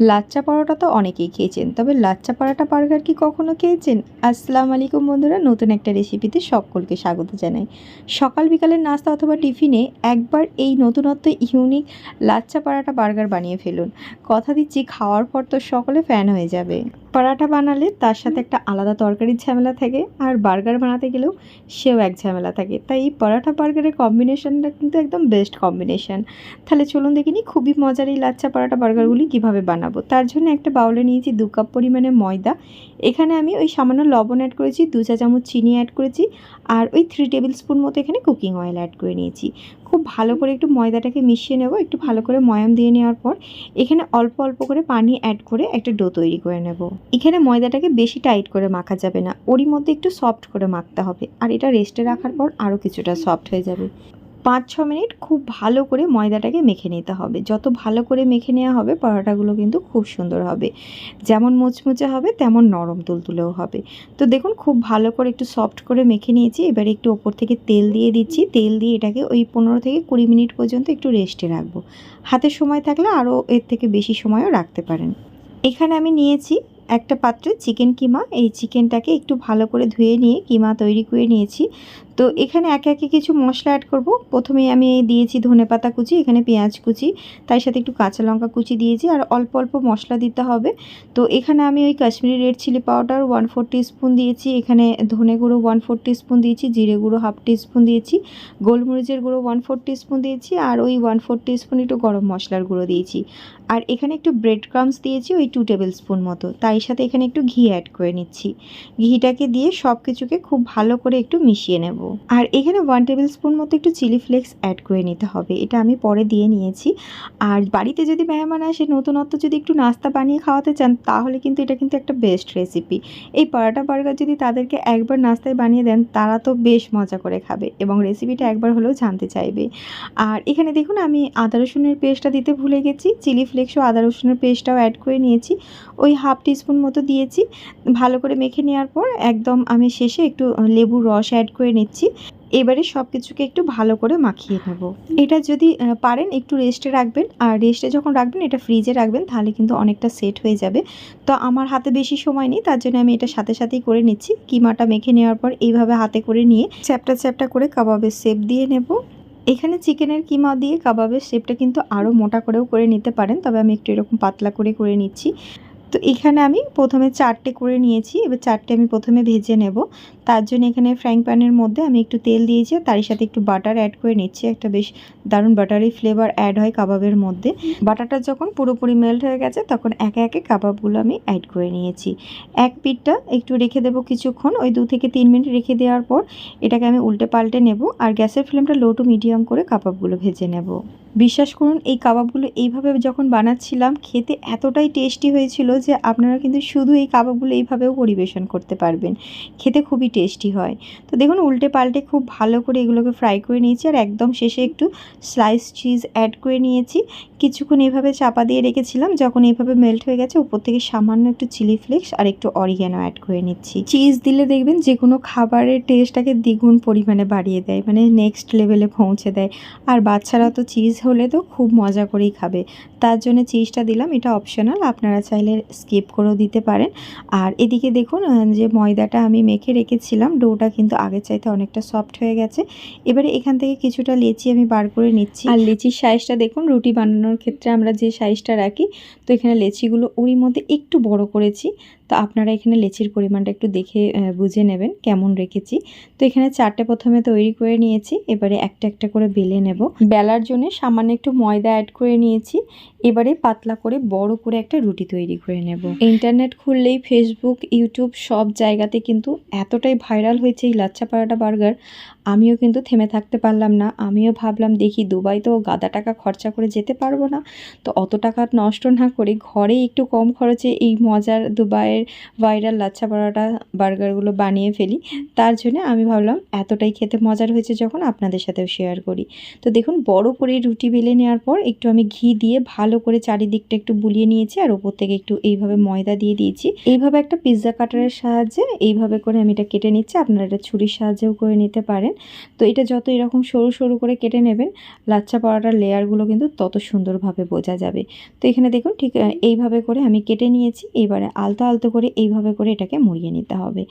লাচ্চা পরোটা তো অনেকেই খেয়েছেন, তবে লাচ্চা পরোটা বার্গার কি কখনও খেয়েছেন? আসসালামু আলাইকুম বন্ধুরা, নতুন একটা রেসিপিতে সকলকে স্বাগত জানাই। সকাল বিকালের নাস্তা অথবা টিফিনে একবার এই নতুনত্ব ইউনিক লাচ্চা পরোটা বার্গার বানিয়ে ফেলুন। কথা দিচ্ছি, খাওয়ার পর তো সকলে ফ্যান হয়ে যাবে। পরাটা বানালে তার সাথে একটা আলাদা তরকারির ঝামেলা থাকে আর বার্গার বানাতে গেলেও সেও এক ঝামেলা থাকে। তাই এই পরাঠা বার্গারের কম্বিনেশনটা কিন্তু একদম বেস্ট কম্বিনেশন। তাহলে চলুন দেখিনি খুবই মজার এই লাচ্চা পরাটা বার্গারগুলি কীভাবে বানাবো। তার জন্য একটা বাউলে নিয়েছি দু কাপ পরিমাণে ময়দা। এখানে আমি ওই সামান্য লবণ অ্যাড করেছি দু চা চামচ চিনি অ্যাড করেছি আর ওই থ্রি টেবিল স্পুন মতো এখানে কুকিং অয়েল অ্যাড করে নিয়েছি। খুব ভালো করে একটু ময়দাটাকে মিশিয়ে নেব। একটু ভালো করে ময়াম দিয়ে নেওয়ার পর এখানে অল্প অল্প করে পানি অ্যাড করে একটা ডো তৈরি করে নেব। এখানে ময়দাটাকে বেশি টাইট করে মাখা যাবে না। ওরই মধ্যে একটু সফট করে মাখতে হবে। আর এটা রেস্টে রাখার পর আরও কিছুটা সফট হয়ে যাবে। পাঁচ ছ মিনিট খুব ভালো করে ময়দাটাকে মেখে নিতে হবে। যত ভালো করে মেখে নেওয়া হবে, পরোটাগুলো কিন্তু খুব সুন্দর হবে। যেমন মুচমুচে হবে, তেমন নরম তুলতুলেও হবে। তো দেখুন, খুব ভালো করে একটু সফট করে মেখে নিয়েছি। এবারে একটু ওপর থেকে তেল দিয়ে দিচ্ছি। তেল দিয়ে এটাকে ওই পনেরো থেকে কুড়ি মিনিট পর্যন্ত একটু রেস্টে রাখব। হাতে সময় থাকলে আরও এর থেকে বেশি সময়ও রাখতে পারেন। এখানে আমি নিয়েছি একটা পাত্রে চিকেন কিমা। এই চিকেনটাকে একটু ভালো করে ধুয়ে নিয়ে কিমা তৈরি করে নিয়েছি। তো এখানে একে একে কিছু মশলা অ্যাড করব। প্রথমে আমি দিয়েছি ধনে পাতা কুচি, এখানে পেঁয়াজ কুচি, তার সাথে একটু কাঁচা লঙ্কা কুচি দিয়েছি আর অল্প অল্প মশলা দিতে হবে। তো এখানে আমি ওই Kashmiri red chilli powder one four spoon দিয়েছি, এখানে ধনে গুঁড়ো ওয়ান ফোর স্পুন দিয়েছি, জিরে গুঁড়ো হাফ স্পুন দিয়েছি, গোলমরিচের গুঁড়ো ওয়ান ফোর স্পুন দিয়েছি আর ওই ওয়ান ফোর স্পুন একটু গরম মশলার গুঁড়ো দিয়েছি। আর এখানে একটু ব্রেড ক্রামস দিয়েছি ওই টু টেবিল স্পুন মতো, তাই সাথে এখানে একটু ঘি অ্যাড করে নিচ্ছি। ঘিটাকে দিয়ে সব কিছুকে খুব ভালো করে একটু মিশিয়ে নেব। আর এখানে ওয়ান টেবিল স্পুন মতো একটু চিলি ফ্লেক্স অ্যাড করে নিতে হবে। এটা আমি পরে দিয়ে নিয়েছি। আর বাড়িতে যদি মেহমান আসে, নতুনত্ব যদি একটু নাস্তা বানিয়ে খাওয়াতে চান, তাহলে কিন্তু এটা কিন্তু একটা বেস্ট রেসিপি এই পরাটা বার্গার যদি তাদেরকে একবার নাস্তায় বানিয়ে দেন, তারা তো বেশ মজা করে খাবে এবং রেসিপিটা একবার হলেও জানতে চাইবে। আর এখানে দেখুন, আমি আদা রসুনের পেস্টটা দিতে ভুলে গেছি। চিলি ফ্লেক্সও আদা রসুনের পেস্টটাও অ্যাড করে নিয়েছি। ওই হাফ টিস্পুন মতো দিয়েছি। ভালো করে মেখে নেওয়ার পর একদম আমি শেষে একটু লেবুর রস অ্যাড করে নিচ্ছি। এবারে সব কিছুকে একটু ভালো করে মাখিয়ে নেব। এটা যদি পারেন একটু রেস্টে রাখবেন। আর রেস্টে যখন রাখবেন, এটা ফ্রিজে রাখবেন, তাহলে কিন্তু অনেকটা সেট হয়ে যাবে। তো আমার হাতে বেশি সময় নেই, তার জন্য আমি এটা সাথে সাথেই করে নিচ্ছি। কিমাটা মেখে নেওয়ার পর এইভাবে হাতে করে নিয়ে চ্যাপটা চ্যাপটা করে কাবাবের শেপ দিয়ে নেব। এখানে চিকেনের কিমা দিয়ে কাবাবের শেপটা কিন্তু আরও মোটা করেও করে নিতে পারেন, তবে আমি একটু এরকম পাতলা করে করে নিচ্ছি। তো এখানে আমি প্রথমে চারটে করে নিয়েছি, এবার চারটে আমি প্রথমে ভেজে নেব। তার জন্য এখানে ফ্রাইং প্যানের মধ্যে আমি একটু তেল দিয়েছি তারই সাথে একটু বাটার অ্যাড করে নিচ্ছি। একটা বেশ দারুণ বাটারি ফ্লেভার অ্যাড হয় কাবাবের মধ্যে। বাটারটা যখন পুরোপুরি মেল্ট হয়ে গেছে, তখন একে একে কাবাবগুলো আমি অ্যাড করে নিয়েছি। এক পিঠটা একটু রেখে দেবো কিছুক্ষণ, ওই দু থেকে তিন মিনিট রেখে দেওয়ার পর এটাকে আমি উল্টে পাল্টে নেব আর গ্যাসের ফ্লেমটা লো টু মিডিয়াম করে কাবাবগুলো ভেজে নেব। বিশ্বাস করুন, এই কাবাবগুলো এইভাবে যখন বানাচ্ছিলাম, খেতে এতটাই টেস্টি হয়েছিল যে আপনারা কিন্তু শুধু এই কাবাবগুলো এইভাবেও পরিবেশন করতে পারবেন। খেতে খুবই টেস্টি হয়। তো দেখুন, উল্টে পাল্টে খুব ভালো করে এগুলোকে ফ্রাই করে নিয়েছি আর একদম শেষে একটু স্লাইস চিজ অ্যাড করে নিয়েছি। কিছুক্ষণ এভাবে চাপা দিয়ে রেখেছিলাম, যখন এইভাবে মেল্ট হয়ে গেছে, উপর থেকে সামান্য একটু চিলি ফ্লেক্স আর একটু অরিগ্যানো অ্যাড করে নিচ্ছি। চিজ দিলে দেখবেন যে কোনো খাবারের টেস্টটাকে দ্বিগুণ পরিমাণে বাড়িয়ে দেয় মানে নেক্সট লেভেলে পৌঁছে দেয়। আর বাচ্চারা তো চিজ হলে তো খুব মজা করেই খাবে। তার জন্য চিজটা দিলাম, এটা অপশনাল আপনারা চাইলে স্কিপ করেও দিতে পারেন। আর এদিকে দেখুন যে ময়দাটা আমি মেখে রেখেছিলাম ডোটা কিন্তু আগের চাইতে অনেকটা সফট হয়ে গেছে। এবারে এখান থেকে কিছুটা লেচি আমি বার করে নিচ্ছি। আর লেচির সাইজটা দেখুন, রুটি বানানোর ক্ষেত্রে আমরা যে সাইজটা রাখি, তো এখানে লেচিগুলো ওরই মধ্যে একটু বড় করেছি। তো আপনারা এখানে লেচির পরিমাণটা একটু দেখে বুঝে নেবেন কেমন রেখেছি। তো এখানে চারটে প্রথমে তৈরি করে নিয়েছি, এবারে একটা একটা করে বেলে নেব। বেলার জন্য সামান্য একটু ময়দা অ্যাড করে নিয়েছি, এবারে পাতলা করে বড় করে একটা রুটি তৈরি করে নেব। ইন্টারনেট খুললেই ফেসবুক ইউটিউব সব জায়গাতে কিন্তু এতটাই ভাইরাল হয়েছে এই লাচ্ছা পাড়াটা বার্গার, আমিও কিন্তু থেমে থাকতে পারলাম না। আমিও ভাবলাম, দেখি দুবাই তো গাদা টাকা খরচা করে যেতে পারব না। তো অত টাকা নষ্ট না করে ঘরে একটু কম খরচে এই মজার দুবাইয়ের ভাইরাল লাচ্ছা পরোটা বার্গারগুলো বানিয়ে ফেলি। তার জন্য আমি ভাবলাম এতটাই খেতে মজার হয়েছে যখন আপনাদের সাথেও শেয়ার করি। তো দেখুন, বড় করে রুটি বেলে নেওয়ার পর একটু আমি ঘি দিয়ে ভালো করে চারিদিকটা একটু বুলিয়ে নিয়েছি আর ওপর থেকে একটু এইভাবে ময়দা দিয়ে দিয়েছি। এইভাবে একটা পিৎজা কাটারের সাহায্যে এইভাবে করে আমি এটা কেটে নিচ্ছি। আপনারা এটা ছুরির সাহায্যেও করে নিতে পারেন। তো এটা যত এরকম সরু সরু করে কেটে নেবেন, লাচ্ছা পরোটার লেয়ারগুলো কিন্তু তত সুন্দরভাবে বোঝা যাবে। তো এখানে দেখুন ঠিক এইভাবে করে আমি কেটে নিয়েছি। এবারে আলতো আলতো করে এইভাবে করে এটাকে মুড়িয়ে নিতে হবে।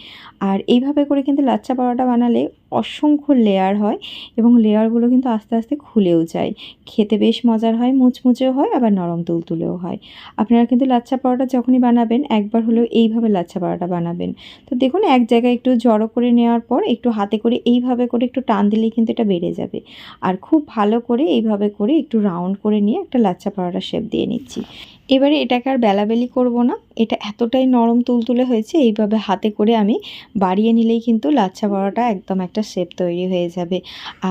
আর এইভাবে করে কিন্তু লাচ্চা পরোটা বানালে অসংখ্য লেয়ার হয় এবং লেয়ারগুলো কিন্তু আস্তে আস্তে খুলেও যায়। খেতে বেশ মজার হয়, মুচমুচেও হয়, আবার নরম তুলতুলেও হয়। আপনারা কিন্তু লাচ্চা পরোটা যখনই বানাবেন, একবার হলেও এইভাবে লাচ্চা পরোটা বানাবেন। তো দেখুন, এক জায়গায় একটু জড়ো করে নেওয়ার পর, একটু হাতে করে এইভাবে করে একটু টান দিলেই কিন্তু এটা বেড়ে যাবে। আর খুব ভালো করে এইভাবে করে একটু রাউন্ড করে নিয়ে একটা লাচ্ছা পরোটা শেপ দিয়ে নিচ্ছি। এবারে এটাকে আর বেলাবেলি করব না। এটা এতটাই নরম তুলতুলে হয়েছে, এইভাবে হাতে করে আমি বাড়িয়ে নিলেই কিন্তু লাচ্ছা পরোটা একদম একটা শেপ তৈরি হয়ে যাবে।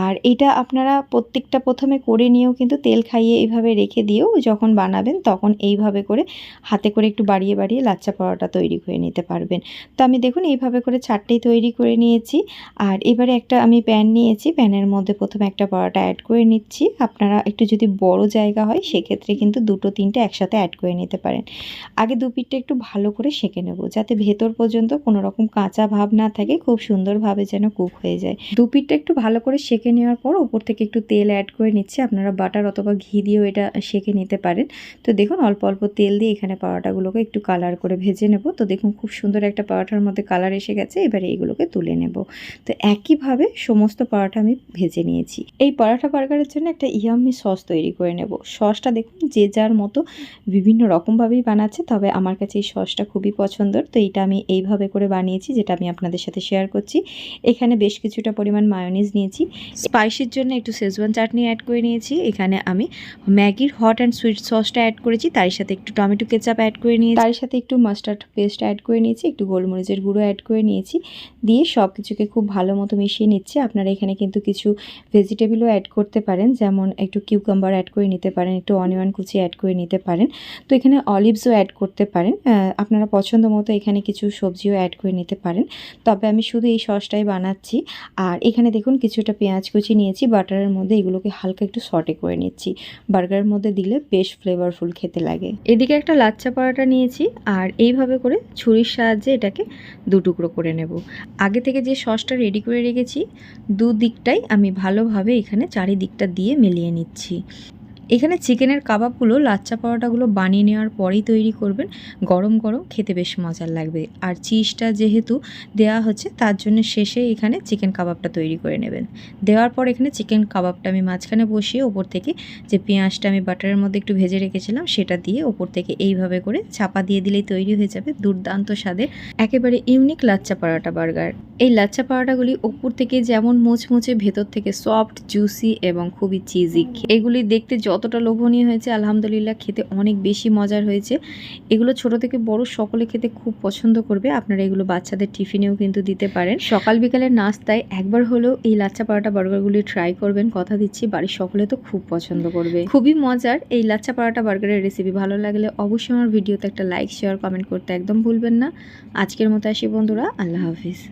আর এটা আপনারা প্রত্যেকটা প্রথমে করে নিয়েও কিন্তু তেল খাইয়ে এইভাবে রেখে দিয়েও যখন বানাবেন তখন এইভাবে করে হাতে করে একটু বাড়িয়ে বাড়িয়ে লাচ্চা পরোটা তৈরি করে নিতে পারবেন। তো আমি দেখুন এইভাবে করে চারটেই তৈরি করে নিয়েছি। আর এবারে একটা আমি প্যান নিয়েছি। প্যানের মধ্যে প্রথমে একটা পরোটা অ্যাড করে নিচ্ছি। আপনারা একটু যদি বড় জায়গা হয় সেক্ষেত্রে কিন্তু দুটো, তিনটে একসাথে অ্যাড করে নিতে পারেন। আগে দু পিঠটা একটু ভালো করে সেঁকে নেব যাতে ভেতর পর্যন্ত কোনো রকম কাঁচা ভাব না থাকে। খুব সুন্দরভাবে যেন কুক হয়ে যায়। দু পিঠটা একটু ভালো করে সেঁকে নেওয়ার পর ওপর থেকে একটু তেল অ্যাড করে নিচ্ছে। আপনারা বাটার অথবা ঘি দিয়েও এটা সেঁকে নিতে পারেন। তো দেখুন, অল্প অল্প তেল দিয়ে এখানে পরোটাগুলোকে একটু কালার করে ভেজে নেব। তো দেখুন, খুব সুন্দর একটা পরোটার মধ্যে কালার এসে গেছে। এবারে এইগুলোকে তুলে নেব। তো একইভাবে সমস্ত পরোটা আমি ভেজে নিয়েছি। এই পরোটা বার্গারের জন্য একটা ইয়াম্মি সস তৈরি করে নেব। সসটা দেখুন, যে যার মতো বিভিন্ন রকমভাবেই বানাচ্ছে, তবে আমার কাছে এই সসটা খুবই পছন্দের। তো এইটা আমি এইভাবে করে বানিয়েছি, যেটা আমি আপনাদের সাথে শেয়ার করছি। এখানে বেশ কিছুটা পরিমাণ মায়োনিজ নিয়েছি। স্পাইসির জন্য একটু শেজওয়ান চাটনি অ্যাড করে নিয়েছি। এখানে আমি ম্যাগির হট অ্যান্ড সুইট সসটা অ্যাড করেছি। তার সাথে একটু টমেটো কেচাপ অ্যাড করে নিয়েছি। তার সাথে একটু মাস্টার্ড পেস্ট অ্যাড করে নিয়েছি। একটু গোলমরিচের গুঁড়ো অ্যাড করে নিয়েছি। দিয়ে সব কিছুকে খুব ভালো মতো মিশিয়ে নিচ্ছি। আপনারা এখানে কিন্তু কিছু ভেজিটেবলও অ্যাড করতে পারেন। যেমন একটু কিউকাম্বার অ্যাড করে নিতে পারেন। একটু অনিয়ন কুচি অ্যাড করে নিতে পারেন। তো এখানে অলিভসও অ্যাড করতে পারেন। আপনারা পছন্দ মতো এখানে কিছু সবজিও অ্যাড করে নিতে পারেন। তবে আমি শুধু এই সসটাই বানাচ্ছি। আর এখানে দেখুন কিছুটা পেঁয়াজ কুচি নিয়েছি, বাটারের মধ্যে এগুলোকে হালকা একটু শর্টে করে নিচ্ছি। বার্গারের মধ্যে দিলে বেশ ফ্লেভারফুল খেতে লাগে। এদিকে একটা লাচ্চা পরাটা নিয়েছি আর এইভাবে করে ছুরির সাহায্যে এটাকে দু টুকরো করে নেব। আগে থেকে যে সসটা রেডি করে রেখেছি দু দিকটাই আমি ভালোভাবে এখানে চারিদিকটা দিয়ে মিলিয়ে নিচ্ছি। এখানে চিকেনের কাবাবগুলো, লাচ্চা পরোটাগুলো বানিয়ে নেওয়ার পরেই তৈরি করবেন। গরম গরম খেতে বেশ মজার লাগবে। আর চিজটা যেহেতু দেওয়া হচ্ছে, তার জন্য শেষে এখানে চিকেন কাবাবটা তৈরি করে নেবেন। দেওয়ার পর এখানে চিকেন কাবাবটা আমি মাঝখানে বসিয়ে ওপর থেকে যে পেঁয়াজটা আমি বাটারের মধ্যে একটু ভেজে রেখেছিলাম, সেটা দিয়ে ওপর থেকে এইভাবে করে চাপা দিয়ে দিলেই তৈরি হয়ে যাবে দুর্দান্ত স্বাদের একেবারে ইউনিক লাচ্চা পরোটা বার্গার। এই লাচ্চা পরোটাগুলি ওপর থেকে যেমন মুচমুচে ভেতর থেকে সফট, জুসি এবং খুবই চিজি। এগুলি দেখতে যতটা লোভনীয় হয়েছে, আলহামদুলিল্লাহ খেতে অনেক বেশি মজার হয়েছে। এগুলো ছোট থেকে বড় সকলে খেতে খুব পছন্দ করবে। আপনারা এগুলো বাচ্চাদের টিফিনেও কিন্তু দিতে পারেন। সকাল বিকালের নাস্তায় একবার হলেও এই লাচ্চা পরোটা বার্গারগুলি ট্রাই করবেন, কথা দিচ্ছি। বাড়ির সকলে তো খুব পছন্দ করবে। খুবই মজার এই লাচ্চা পরোটা বার্গারের রেসিপি ভালো লাগলে অবশ্যই আমার ভিডিওতে একটা লাইক শেয়ার কমেন্ট করতে একদম ভুলবেন না। আজকের মতো আসি বন্ধুরা, আল্লাহ হাফিজ।